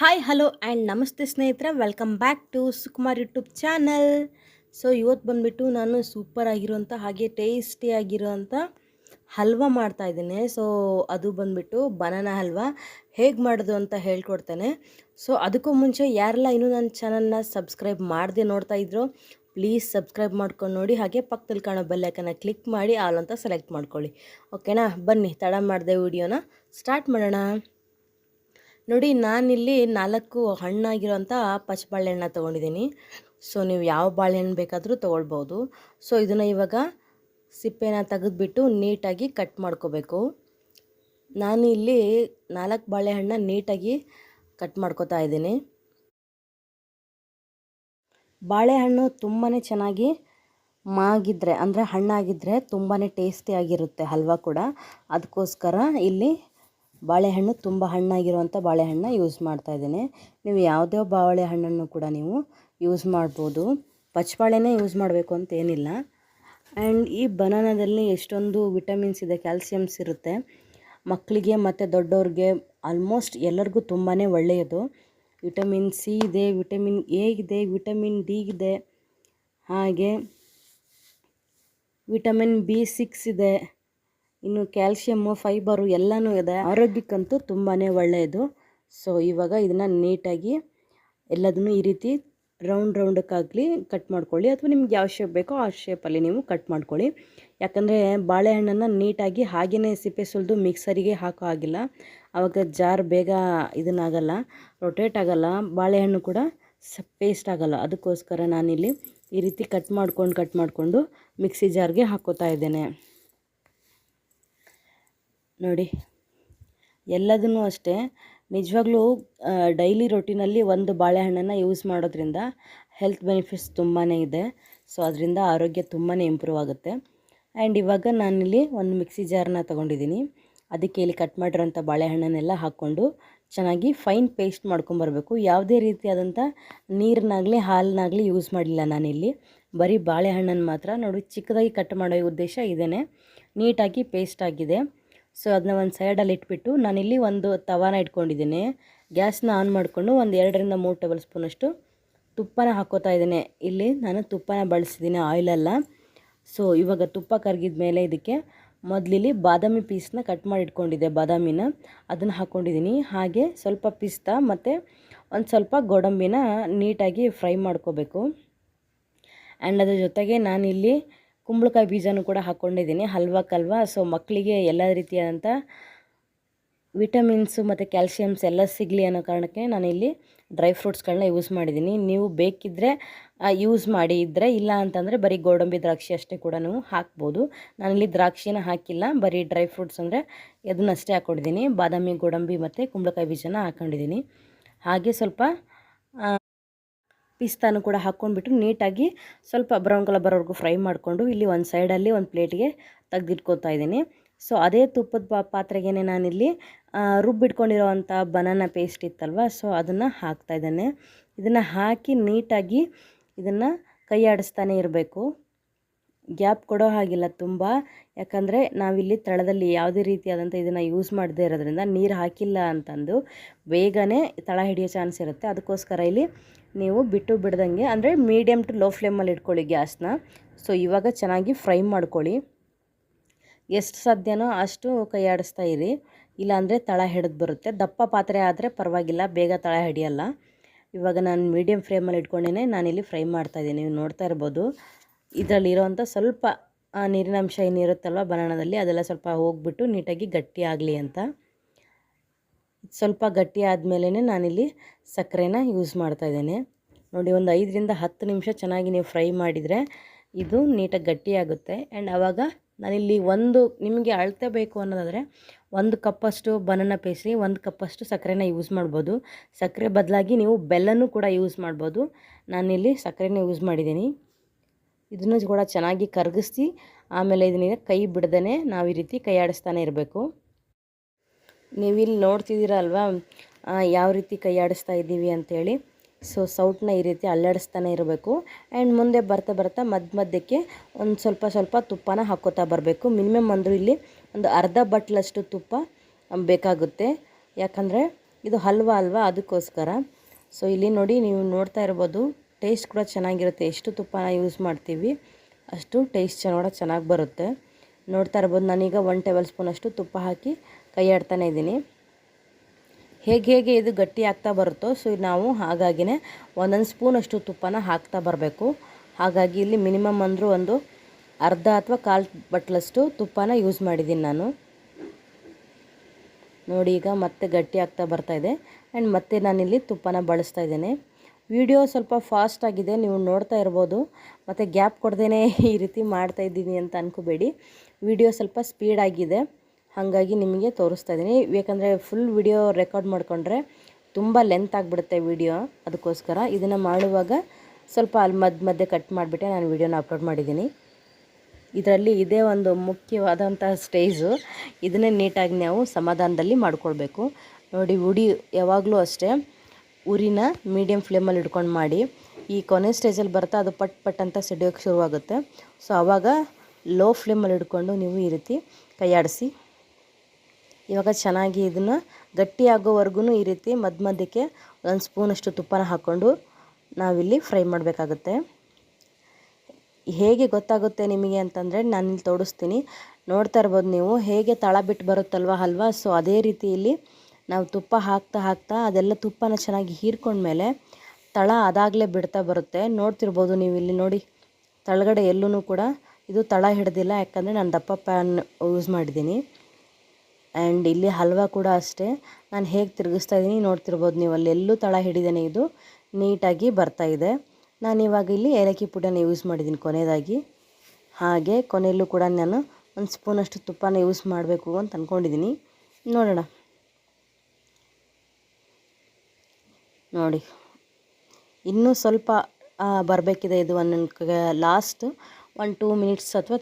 Hi hello and ನಮಸ್ತೆ ಸ್ನೇಹಿತರೆ. Welcome back to Sukumar YouTube channel so ಇವತ್ತು ಬಂದುಬಿಟ್ಟು ನಾನು ಸೂಪರ್ ಆಗಿರೋಂಥ ಹಾಗೆ ಟೇಸ್ಟಿ ಹಲ್ವ ಹಲ್ವಾ ಮಾಡ್ತಾ ಇದ್ದೀನಿ. ಸೊ ಅದು ಬಂದುಬಿಟ್ಟು ಬನಾನಾ ಹಲ್ವಾ. ಹೇಗೆ ಮಾಡೋದು ಅಂತ ಹೇಳ್ಕೊಡ್ತೇನೆ. ಸೊ ಅದಕ್ಕೂ ಮುಂಚೆ ಯಾರೆಲ್ಲ ಇನ್ನೂ ನನ್ನ ಚಾನಲ್ನ ಸಬ್ಸ್ಕ್ರೈಬ್ ಮಾಡದೆ ನೋಡ್ತಾ ಇದ್ರು ಪ್ಲೀಸ್ ಸಬ್ಸ್ಕ್ರೈಬ್ ಮಾಡ್ಕೊಂಡು ನೋಡಿ. ಹಾಗೆ ಪಕ್ಕದಲ್ಲಿ ಕಾಣೋ ಬೆಲ್ಲೈಕನ್ನ ಕ್ಲಿಕ್ ಮಾಡಿ ಆಲ್ ಅಂತ ಸೆಲೆಕ್ಟ್ ಮಾಡ್ಕೊಳ್ಳಿ. ಓಕೆನಾ ಬನ್ನಿ, ತಡ ಮಾಡಿದೆ ವಿಡಿಯೋನ ಸ್ಟಾರ್ಟ್ ಮಾಡೋಣ. ನೋಡಿ, ನಾನಿಲ್ಲಿ ನಾಲ್ಕು ಹಣ್ಣಾಗಿರೋಂಥ ಪಚ್ಚ ಬಾಳೆಹಣ್ಣ ತೊಗೊಂಡಿದ್ದೀನಿ. ಸೊ, ನೀವು ಯಾವ ಬಾಳೆಹಣ್ಣು ಬೇಕಾದರೂ ತೊಗೊಳ್ಬೋದು. ಸೊ, ಇದನ್ನು ಇವಾಗ ಸಿಪ್ಪೆನ ತೆಗೆದುಬಿಟ್ಟು ನೀಟಾಗಿ ಕಟ್ ಮಾಡ್ಕೋಬೇಕು. ನಾನು ಇಲ್ಲಿ ನಾಲ್ಕು ಬಾಳೆಹಣ್ಣ ನೀಟಾಗಿ ಕಟ್ ಮಾಡ್ಕೋತಾ ಇದ್ದೀನಿ. ಬಾಳೆಹಣ್ಣು ತುಂಬಾ ಚೆನ್ನಾಗಿ ಮಾಗಿದ್ರೆ, ಅಂದರೆ ಹಣ್ಣಾಗಿದ್ದರೆ ತುಂಬಾ ಟೇಸ್ಟಿಯಾಗಿರುತ್ತೆ ಹಲ್ವಾ ಕೂಡ. ಅದಕ್ಕೋಸ್ಕರ ಇಲ್ಲಿ ಬಾಳೆಹಣ್ಣು ತುಂಬ ಹಣ್ಣಾಗಿರುವಂಥ ಬಾಳೆಹಣ್ಣನ್ನ ಯೂಸ್ ಮಾಡ್ತಾ ಇದ್ದೀನಿ. ನೀವು ಯಾವುದೇ ಬಾಳೆಹಣ್ಣನ್ನು ಕೂಡ ನೀವು ಯೂಸ್ ಮಾಡ್ಬೋದು. ಪಚ್ಚಬಾಳೆನೇ ಯೂಸ್ ಮಾಡಬೇಕು ಅಂತ ಏನಿಲ್ಲ. ಆ್ಯಂಡ್ ಈ ಬನಾನದಲ್ಲಿ ಎಷ್ಟೊಂದು ವಿಟಮಿನ್ಸ್ ಇದೆ ಕ್ಯಾಲ್ಸಿಯಮ್ಸ್ ಇರುತ್ತೆ. ಮಕ್ಕಳಿಗೆ ಮತ್ತು ದೊಡ್ಡವ್ರಿಗೆ ಆಲ್ಮೋಸ್ಟ್ ಎಲ್ಲರಿಗೂ ತುಂಬಾ ಒಳ್ಳೆಯದು. ವಿಟಮಿನ್ ಸಿ ಇದೆ ವಿಟಮಿನ್ ಎ ಇದೆ ವಿಟಮಿನ್ ಡಿ ಇದೆ. ಹಾಗೆ ವಿಟಮಿನ್ ಬಿ ಸಿಕ್ಸ್ ಇದೆ. ಇನ್ನು ಕ್ಯಾಲ್ಶಿಯಮ್ಮು, ಫೈಬರು ಎಲ್ಲನೂ ಇದೆ. ಆರೋಗ್ಯಕ್ಕಂತೂ ತುಂಬಾ ಒಳ್ಳೆಯದು. ಸೊ ಇವಾಗ ಇದನ್ನು ನೀಟಾಗಿ ಎಲ್ಲದನ್ನು ಈ ರೀತಿ ರೌಂಡ್ ರೌಂಡಕ್ಕಾಗಲಿ ಕಟ್ ಮಾಡ್ಕೊಳ್ಳಿ. ಅಥವಾ ನಿಮ್ಗೆ ಯಾವ ಶೇಪ್ ಬೇಕೋ ಆ ಶೇಪಲ್ಲಿ ನೀವು ಕಟ್ ಮಾಡ್ಕೊಳ್ಳಿ. ಯಾಕಂದರೆ ಬಾಳೆಹಣ್ಣನ್ನು ನೀಟಾಗಿ ಹಾಗೆಯೇ ಸಿಪ್ಪೆ ಸುಲಿದು ಮಿಕ್ಸರಿಗೆ ಹಾಕೋ ಆಗಿಲ್ಲ ಆವಾಗ ಜಾರ್ ಬೇಗ ಇದನ್ನಾಗಲ್ಲ ರೊಟೇಟ್ ಆಗಲ್ಲ. ಬಾಳೆಹಣ್ಣು ಕೂಡ ಸ ಪೇಸ್ಟ್ ಆಗಲ್ಲ. ಅದಕ್ಕೋಸ್ಕರ ನಾನಿಲ್ಲಿ ಈ ರೀತಿ ಕಟ್ ಮಾಡ್ಕೊಂಡು ಕಟ್ ಮಾಡಿಕೊಂಡು ಮಿಕ್ಸಿ ಜಾರ್ಗೆ ಹಾಕೋತಾ ಇದ್ದೇನೆ. ನೋಡಿ, ಎಲ್ಲದನ್ನೂ ಅಷ್ಟೇ. ನಿಜವಾಗ್ಲೂ ಡೈಲಿ ರೊಟೀನಲ್ಲಿ ಒಂದು ಬಾಳೆಹಣ್ಣನ್ನು ಯೂಸ್ ಮಾಡೋದ್ರಿಂದ ಹೆಲ್ತ್ ಬೆನಿಫಿಟ್ಸ್ ತುಂಬಾ ಇದೆ. ಸೊ ಅದರಿಂದ ಆರೋಗ್ಯ ತುಂಬಾ ಇಂಪ್ರೂವ್ ಆಗುತ್ತೆ. ಆ್ಯಂಡ್ ಇವಾಗ ನಾನಿಲ್ಲಿ ಒಂದು ಮಿಕ್ಸಿ ಜಾರನ್ನ ತೊಗೊಂಡಿದ್ದೀನಿ. ಅದಕ್ಕೆ ಇಲ್ಲಿ ಕಟ್ ಮಾಡಿರೋಂಥ ಬಾಳೆಹಣ್ಣನ್ನೆಲ್ಲ ಹಾಕ್ಕೊಂಡು ಚೆನ್ನಾಗಿ ಫೈನ್ ಪೇಸ್ಟ್ ಮಾಡ್ಕೊಂಬರ್ಬೇಕು. ಯಾವುದೇ ರೀತಿಯಾದಂಥ ನೀರನ್ನಾಗಲಿ ಹಾಲನ್ನಾಗಲಿ ಯೂಸ್ ಮಾಡಿಲ್ಲ ನಾನಿಲ್ಲಿ. ಬರೀ ಬಾಳೆಹಣ್ಣನ್ನು ಮಾತ್ರ. ನೋಡಿ, ಚಿಕ್ಕದಾಗಿ ಕಟ್ ಮಾಡೋ ಉದ್ದೇಶ ಇದೇ ನೀಟಾಗಿ ಪೇಸ್ಟ್ ಆಗಿದೆ. ಸೊ ಅದನ್ನ ಒಂದು ಸೈಡಲ್ಲಿ ಇಟ್ಬಿಟ್ಟು ನಾನಿಲ್ಲಿ ಒಂದು ತವಾನ ಇಟ್ಕೊಂಡಿದ್ದೀನಿ. ಗ್ಯಾಸ್ನ ಆನ್ ಮಾಡಿಕೊಂಡು ಒಂದು ಎರಡರಿಂದ ಮೂರು ಟೇಬಲ್ ಸ್ಪೂನಷ್ಟು ತುಪ್ಪನ ಹಾಕೋತಾ ಇದ್ದೀನಿ. ಇಲ್ಲಿ ನಾನು ತುಪ್ಪನ ಬಳಸಿದ್ದೀನಿ ಆಯಿಲೆಲ್ಲ ಸೊ ಇವಾಗ ತುಪ್ಪ ಕರಗಿದ ಮೇಲೆ ಇದಕ್ಕೆ ಮೊದಲಿಲ್ಲಿ ಬಾದಾಮಿ ಪೀಸ್ನ ಕಟ್ ಮಾಡಿ ಇಟ್ಕೊಂಡಿದ್ದೆ, ಬಾದಾಮಿನ. ಅದನ್ನು ಹಾಕ್ಕೊಂಡಿದ್ದೀನಿ ಹಾಗೆ ಸ್ವಲ್ಪ ಪಿಸ್ತಾ ಮತ್ತು ಒಂದು ಸ್ವಲ್ಪ ಗೋಡಂಬಿನ ನೀಟಾಗಿ ಫ್ರೈ ಮಾಡ್ಕೋಬೇಕು. ಆ್ಯಂಡ್ ಅದ್ರ ಜೊತೆಗೆ ನಾನಿಲ್ಲಿ ಕುಂಬಳಕಾಯಿ ಬೀಜನೂ ಕೂಡ ಹಾಕ್ಕೊಂಡಿದ್ದೀನಿ ಹಲ್ವಾಕ್ಕಲ್ವಾ ಸೊ ಮಕ್ಕಳಿಗೆ ಎಲ್ಲ ರೀತಿಯಾದಂಥ ವಿಟಮಿನ್ಸು ಮತ್ತು ಕ್ಯಾಲ್ಶಿಯಮ್ಸ್ ಎಲ್ಲ ಸಿಗಲಿ ಅನ್ನೋ ಕಾರಣಕ್ಕೆ ನಾನಿಲ್ಲಿ ಡ್ರೈ ಫ್ರೂಟ್ಸ್ಗಳನ್ನ ಯೂಸ್ ಮಾಡಿದ್ದೀನಿ. ನೀವು ಬೇಕಿದ್ದರೆ ಯೂಸ್ ಮಾಡಿ ಇದ್ದರೆ ಇಲ್ಲ ಅಂತಂದರೆ ಬರೀ ಗೋಡಂಬಿ ದ್ರಾಕ್ಷಿ ಅಷ್ಟೇ ಕೂಡ ನೀವು ಹಾಕ್ಬೋದು. ನಾನಿಲ್ಲಿ ದ್ರಾಕ್ಷಿನ ಹಾಕಿಲ್ಲ. ಬರೀ ಡ್ರೈ ಫ್ರೂಟ್ಸ್ ಅಂದರೆ ಅದನ್ನಷ್ಟೇ ಹಾಕ್ಕೊಂಡಿದ್ದೀನಿ ಬಾದಾಮಿ, ಗೋಡಂಬಿ ಮತ್ತು ಕುಂಬಳಕಾಯಿ ಬೀಜನ ಹಾಕ್ಕೊಂಡಿದ್ದೀನಿ ಹಾಗೆ ಸ್ವಲ್ಪ ಪಿಸ್ತಾನು ಕೂಡ ಹಾಕ್ಕೊಂಡ್ಬಿಟ್ಟು ನೀಟಾಗಿ ಸ್ವಲ್ಪ ಬ್ರೌನ್ ಕಲರ್ ಬರೋವರೆಗೂ ಫ್ರೈ ಮಾಡಿಕೊಂಡು ಇಲ್ಲಿ ಒಂದು ಸೈಡಲ್ಲಿ ಒಂದು ಪ್ಲೇಟಿಗೆ ತೆಗೆದಿಟ್ಕೊತಾ ಇದ್ದೀನಿ. ಸೊ ಅದೇ ತುಪ್ಪದ ಪಾತ್ರೆಗೆ ನಾನಿಲ್ಲಿ ರುಬ್ಬಿಟ್ಕೊಂಡಿರೋವಂಥ ಬನಾನಾ ಪೇಸ್ಟ್ ಇತ್ತಲ್ವ, ಸೊ ಅದನ್ನು ಹಾಕ್ತಾಯಿದ್ದೇನೆ ಇದನ್ನು ಹಾಕಿ ನೀಟಾಗಿ ಇದನ್ನು ಕೈ ಆಡಿಸ್ತಾನೆ ಇರಬೇಕು. ಗ್ಯಾಪ್ ಕೊಡೋ ಹಾಗಿಲ್ಲ ತುಂಬ. ಯಾಕಂದರೆ ನಾವಿಲ್ಲಿ ತಳದಲ್ಲಿ ಯಾವುದೇ ರೀತಿಯಾದಂಥ ಇದನ್ನು ಯೂಸ್ ಮಾಡದೇ ಇರೋದ್ರಿಂದ ನೀರು ಹಾಕಿಲ್ಲ ಅಂತಂದು ಬೇಗನೆ ತಳ ಹಿಡಿಯೋ ಚಾನ್ಸ್ ಇರುತ್ತೆ. ಅದಕ್ಕೋಸ್ಕರ ಇಲ್ಲಿ ನೀವು ಬಿಟ್ಟು ಬಿಡ್ದಂಗೆ ಅಂದರೆ ಮೀಡಿಯಮ್ ಟು ಲೋ ಫ್ಲೇಮಲ್ಲಿ ಇಟ್ಕೊಳ್ಳಿ ಗ್ಯಾಸ್ನ ಸೊ ಇವಾಗ ಚೆನ್ನಾಗಿ ಫ್ರೈ ಮಾಡ್ಕೊಳ್ಳಿ. ಎಷ್ಟು ಸಾಧ್ಯನೋ ಅಷ್ಟು ಕೈಯಾಡಿಸ್ತಾ ಇರಿ. ಇಲ್ಲಾಂದರೆ ತಳ ಹಿಡಿದು ಬರುತ್ತೆ. ದಪ್ಪ ಪಾತ್ರೆ ಆದರೆ ಪರವಾಗಿಲ್ಲ, ಬೇಗ ತಳ ಹಿಡಿಯಲ್ಲ. ಇವಾಗ ನಾನು ಮೀಡಿಯಮ್ ಫ್ಲೇಮಲ್ಲಿ ಇಟ್ಕೊಂಡೇ ನಾನಿಲ್ಲಿ ಫ್ರೈ ಮಾಡ್ತಾಯಿದ್ದೀನಿ ನೀವು ನೋಡ್ತಾ ಇರ್ಬೋದು. ಇದರಲ್ಲಿರೋವಂಥ ಸ್ವಲ್ಪ ನೀರಿನ ಅಂಶ ಏನಿರುತ್ತಲ್ವ ಬನಾನದಲ್ಲಿ, ಅದೆಲ್ಲ ಸ್ವಲ್ಪ ಹೋಗ್ಬಿಟ್ಟು ನೀಟಾಗಿ ಗಟ್ಟಿ ಆಗಲಿ ಅಂತ. ಸ್ವಲ್ಪ ಗಟ್ಟಿ ಆದಮೇಲೆ ನಾನಿಲ್ಲಿ ಸಕ್ಕರೆನ ಯೂಸ್ ಮಾಡ್ತಾಯಿದ್ದೇನೆ ನೋಡಿ, ಒಂದು ಐದರಿಂದ ಹತ್ತು ನಿಮಿಷ ಚೆನ್ನಾಗಿ ನೀವು ಫ್ರೈ ಮಾಡಿದರೆ ಇದು ನೀಟಾಗಿ ಗಟ್ಟಿಯಾಗುತ್ತೆ ಆ್ಯಂಡ್ ಆವಾಗ ನಾನಿಲ್ಲಿ ಒಂದು, ನಿಮಗೆ ಅಳತೆ ಬೇಕು ಅನ್ನೋದಾದರೆ ಒಂದು ಕಪ್ಪಷ್ಟು ಬನಾನ ಪೇಸ್ಟ್ರಿ ಒಂದು ಕಪ್ಪಷ್ಟು ಸಕ್ಕರೆನ ಯೂಸ್ ಮಾಡ್ಬೋದು. ಸಕ್ಕರೆ ಬದಲಾಗಿ ನೀವು ಬೆಲ್ಲನೂ ಕೂಡ ಯೂಸ್ ಮಾಡ್ಬೋದು. ನಾನಿಲ್ಲಿ ಸಕ್ಕರೆನ ಯೂಸ್ ಮಾಡಿದ್ದೀನಿ. ಇದನ್ನು ಕೂಡ ಚೆನ್ನಾಗಿ ಕರಗಿಸಿ ಆಮೇಲೆ ಇದನ್ನ ಕೈ ಬಿಡ್ದೇ ನಾವು ಈ ರೀತಿ ಕೈ ಆಡಿಸ್ತಾನೆ ಇರಬೇಕು. ನೀವಿಲ್ಲಿ ನೋಡ್ತಿದ್ದೀರ ಅಲ್ವಾ ಯಾವ ರೀತಿ ಕೈ ಆಡಿಸ್ತಾ ಇದ್ದೀವಿ ಅಂಥೇಳಿ ಸೊ ಸೌಟನ್ನ ಈ ರೀತಿ ಅಲ್ಲಾಡಿಸ್ತಾನೆ ಇರಬೇಕು. ಆ್ಯಂಡ್ ಮುಂದೆ ಬರ್ತಾ ಬರ್ತಾ ಮಧ್ಯ ಮಧ್ಯಕ್ಕೆ ಒಂದು ಸ್ವಲ್ಪ ಸ್ವಲ್ಪ ತುಪ್ಪನ ಹಾಕೋತಾ ಬರಬೇಕು. ಮಿನಿಮಮ್ ಅಂದರೂ ಇಲ್ಲಿ ಒಂದು ಅರ್ಧ ಬಟ್ಲಷ್ಟು ತುಪ್ಪ ಬೇಕಾಗುತ್ತೆ. ಯಾಕಂದರೆ ಇದು ಹಲ್ವಾ ಅಲ್ವಾ, ಅದಕ್ಕೋಸ್ಕರ. ಸೊ ಇಲ್ಲಿ ನೋಡಿ ನೀವು ನೋಡ್ತಾ ಇರ್ಬೋದು. ಟೇಸ್ಟ್ ಕೂಡ ಚೆನ್ನಾಗಿರುತ್ತೆ. ಎಷ್ಟು ತುಪ್ಪನ ಯೂಸ್ ಮಾಡ್ತೀವಿ, ಅಷ್ಟು ಟೇಸ್ಟ್ ಕೂಡ ಚೆನ್ನಾಗಿ ಬರುತ್ತೆ. ನೋಡ್ತಾ ಇರ್ಬೋದು, ನಾನೀಗ ಒನ್ ಟೇಬಲ್ ಸ್ಪೂನಷ್ಟು ತುಪ್ಪ ಹಾಕಿ ಕೈ ಆಡ್ತಾನೆ ಇದ್ದೀನಿ. ಹೇಗೆ ಹೇಗೆ ಇದು ಗಟ್ಟಿ ಆಗ್ತಾ ಬರುತ್ತೋ, ಸೊ ನಾವು ಹಾಗಾಗಿನೇ ಒಂದೊಂದು ಸ್ಪೂನಷ್ಟು ತುಪ್ಪನ ಹಾಕ್ತಾ ಬರಬೇಕು. ಹಾಗಾಗಿ ಇಲ್ಲಿ ಮಿನಿಮಮ್ ಅಂದರೂ ಒಂದು ಅರ್ಧ ಅಥವಾ ಕಾಲು ಬಟ್ಲಷ್ಟು ತುಪ್ಪನ ಯೂಸ್ ಮಾಡಿದ್ದೀನಿ ನಾನು. ನೋಡಿ ಈಗ ಮತ್ತೆ ಗಟ್ಟಿ ಆಗ್ತಾ ಬರ್ತಾ ಇದೆ. ಆ್ಯಂಡ್ ಮತ್ತೆ ನಾನಿಲ್ಲಿ ತುಪ್ಪನ ಬಳಸ್ತಾ ಇದ್ದೇನೆ. ವಿಡಿಯೋ ಸ್ವಲ್ಪ ಫಾಸ್ಟ್ ಆಗಿದೆ, ನೀವು ನೋಡ್ತಾ ಇರ್ಬೋದು. ಮತ್ತು ಗ್ಯಾಪ್ ಕೊಡ್ದೇ ಈ ರೀತಿ ಮಾಡ್ತಾ ಇದ್ದೀನಿ ಅಂತ ಅನ್ಕೋಬೇಡಿ. ವಿಡಿಯೋ ಸ್ವಲ್ಪ ಸ್ಪೀಡ್ ಆಗಿದೆ. ಹಾಗಾಗಿ ನಿಮಗೆ ತೋರಿಸ್ತಾ ಇದ್ದೀನಿ. ಯಾಕಂದರೆ ಫುಲ್ ವಿಡಿಯೋ ರೆಕಾರ್ಡ್ ಮಾಡಿಕೊಂಡ್ರೆ ತುಂಬ ಲೆಂತ್ ಆಗಿಬಿಡುತ್ತೆ ವಿಡಿಯೋ. ಅದಕ್ಕೋಸ್ಕರ ಇದನ್ನು ಮಾಡುವಾಗ ಸ್ವಲ್ಪ ಅಲ್ಲಿ ಮಧ್ಯ ಮಧ್ಯೆ ಕಟ್ ಮಾಡಿಬಿಟ್ಟೆ ನಾನು ವಿಡಿಯೋನ ಅಪ್ಲೋಡ್ ಮಾಡಿದ್ದೀನಿ. ಇದರಲ್ಲಿ ಇದೇ ಒಂದು ಮುಖ್ಯವಾದಂಥ ಸ್ಟೇಜು ಇದನ್ನೇ ನೀಟಾಗಿ ನಾವು ಸಮಾಧಾನದಲ್ಲಿ ಮಾಡಿಕೊಳ್ಬೇಕು. ನೋಡಿ, ಉಡಿ ಯಾವಾಗಲೂ ಅಷ್ಟೇ. ಉರಿನ ಮೀಡಿಯಮ್ ಫ್ಲೇಮಲ್ಲಿ ಇಟ್ಕೊಂಡು ಮಾಡಿ, ಈ ಕೊನೆ ಸ್ಟೇಜಲ್ಲಿ ಬರ್ತಾ ಅದು ಪಟ್ ಪಟ್ ಅಂತ ಸಿಡಿಯೋಕ್ಕೆ ಶುರುವಾಗುತ್ತೆ. ಸೊ ಆವಾಗ ಲೋ ಫ್ಲೇಮಲ್ಲಿ ಇಟ್ಕೊಂಡು ನೀವು ಈ ರೀತಿ ಕೈಯಾಡಿಸಿ. ಇವಾಗ ಚೆನ್ನಾಗಿ ಇದನ್ನು ಗಟ್ಟಿ ಆಗೋವರೆಗೂ ಈ ರೀತಿ ಮಧ್ಯ ಮಧ್ಯಕ್ಕೆ ಒಂದು ಸ್ಪೂನಷ್ಟು ತುಪ್ಪನ ಹಾಕ್ಕೊಂಡು ನಾವಿಲ್ಲಿ ಫ್ರೈ ಮಾಡಬೇಕಾಗುತ್ತೆ. ಹೇಗೆ ಗೊತ್ತಾಗುತ್ತೆ ನಿಮಗೆ ಅಂತಂದರೆ ಇಲ್ಲಿ ತೋರಿಸ್ತೀನಿ. ನೋಡ್ತಾ ಇರ್ಬೋದು ನೀವು, ಹೇಗೆ ತಳ ಬಿಟ್ಟು ಬರುತ್ತಲ್ವ ಹಲ್ವಾ ಸೊ ಅದೇ ರೀತಿ ಇಲ್ಲಿ ನಾವು ತುಪ್ಪ ಹಾಕ್ತಾ ಹಾಕ್ತಾ ಅದೆಲ್ಲ ತುಪ್ಪನ ಚೆನ್ನಾಗಿ ಹೀರ್ಕೊಂಡ್ಮೇಲೆ ತಳ ಅದಾಗಲೇ ಬಿಡ್ತಾ ಬರುತ್ತೆ. ನೋಡ್ತಿರ್ಬೋದು ನೀವು ಇಲ್ಲಿ ನೋಡಿ, ತಳಗಡೆ ಎಲ್ಲೂ ಕೂಡ ಇದು ತಳ ಹಿಡ್ದಿಲ್ಲ, ಯಾಕಂದರೆ ನಾನು ದಪ್ಪ ಪ್ಯಾನ್ ಯೂಸ್ ಮಾಡಿದ್ದೀನಿ. ಆ್ಯಂಡ್ ಇಲ್ಲಿ ಹಲ್ವಾ ಕೂಡ ಅಷ್ಟೇ. ನಾನು ಹೇಗೆ ತಿರುಗಿಸ್ತಾ ಇದ್ದೀನಿ ನೋಡ್ತಿರ್ಬೋದು ನೀವು, ಅಲ್ಲಿ ಎಲ್ಲೂ ತಳ ಹಿಡಿದೇನೆ ಇದು ನೀಟಾಗಿ ಬರ್ತಾ ಇದೆ. ನಾನು ಇವಾಗ ಇಲ್ಲಿ ಏಲಕ್ಕಿ ಪುಡಿಯನ್ನು ಯೂಸ್ ಮಾಡಿದ್ದೀನಿ ಕೊನೆಯದಾಗಿ ಹಾಗೆ ಕೊನೆಯಲ್ಲೂ ಕೂಡ ನಾನು ಒಂದು ಸ್ಪೂನಷ್ಟು ತುಪ್ಪನ ಯೂಸ್ ಮಾಡಬೇಕು ಅಂತ ಅಂದ್ಕೊಂಡಿದ್ದೀನಿ ನೋಡೋಣ. ನೋಡಿ. ಇನ್ನೂ ಸ್ವಲ್ಪ ಬರಬೇಕಿದೆ ಇದು ಒಂದು ಲಾಸ್ಟ್ ಒಂದು ಟೂ ಮಿನಿಟ್ಸ್ ಅಥವಾ